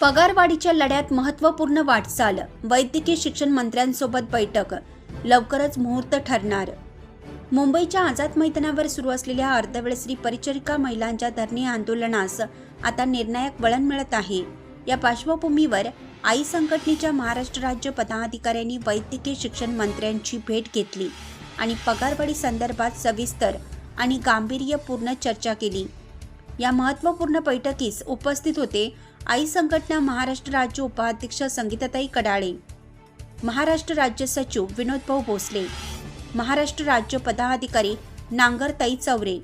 पगारवाढीच्या लढ्यात महत्त्वपूर्ण वाटचाल. वैद्यकीय शिक्षण मंत्र्यांसोबत बैठक. लवकरच मुहूर्त ठरणार. मुंबईच्या आझाद मैदानावर सुरू असलेल्या अर्धवेळश्री परिचरिका महिलांच्या धरणे आंदोलनास आता निर्णायक वळण मिळत आहे. या पार्श्वभूमीवर आई संघटनेच्या महाराष्ट्र राज्य पदाधिकाऱ्यांनी वैद्यकीय शिक्षण मंत्र्यांची भेट घेतली आणि पगारवाढी संदर्भात सविस्तर आणि गांभीर्यपूर्ण चर्चा केली. या महत्त्वपूर्ण बैठकीस उपस्थित होते आई संघटना महाराष्ट्र राज्य उपाध्यक्ष संगीताताई कडाळे महाराष्ट्र राज्य सचिव विनोद भाऊ भोसले महाराष्ट्र राज्य पदाधिकारी नांगरताई चौरे.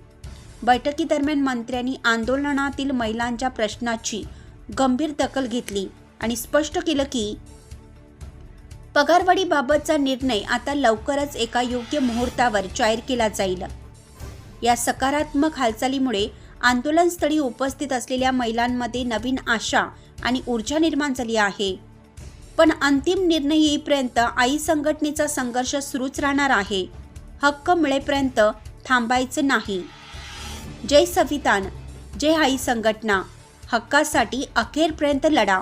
बैठकीदरम्यान मंत्र्यांनी आंदोलनातील महिलांच्या प्रश्नाची गंभीर दखल घेतली आणि स्पष्ट केलं की पगारवाढीबाबतचा निर्णय आता लवकरच एका योग्य मुहूर्तावर जाहीर केला जाईल. या सकारात्मक हालचालीमुळे आंदोलनस्थळी उपस्थित असलेल्या महिलांमध्ये नवीन आशा आणि ऊर्जा निर्माण झाली आहे. पण अंतिम निर्णय येईपर्यंत आई संघटनेचा संघर्ष सुरूच राहणार आहे. हक्क मिळेपर्यंत थांबायचं नाही. जय संविधान जय आई संघटना. हक्कासाठी अखेरपर्यंत लढा.